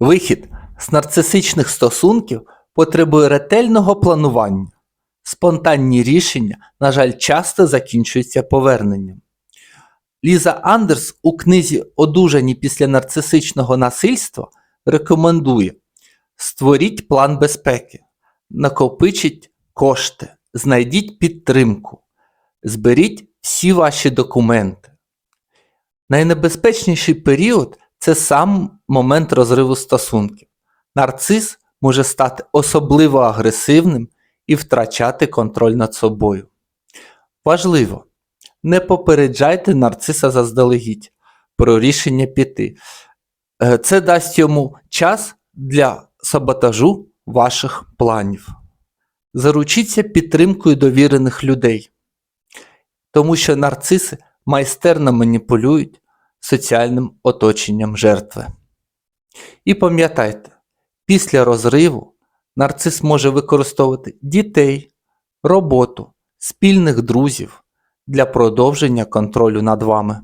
Вихід з нарцисичних стосунків потребує ретельного планування. Спонтанні рішення, на жаль, часто закінчуються поверненням. Ліза Андерс у книзі Одужані після нарцисичного насильства рекомендує створіть план безпеки, накопичіть кошти, знайдіть підтримку, зберіть всі ваші документи. Найнебезпечніший період це сам момент розриву стосунків. Нарцис може стати особливо агресивним і втрачати контроль над собою. Важливо, не попереджайте нарциса заздалегідь про рішення піти. Е, Це дасть йому час для саботажу ваших планів. Заручіться підтримкою довірених людей, тому що нарциси майстерно маніпулюють соціальним оточенням жертви. І пам'ятайте, після розриву нарцис може використовувати дітей, роботу, спільних друзів для продовження контролю над вами.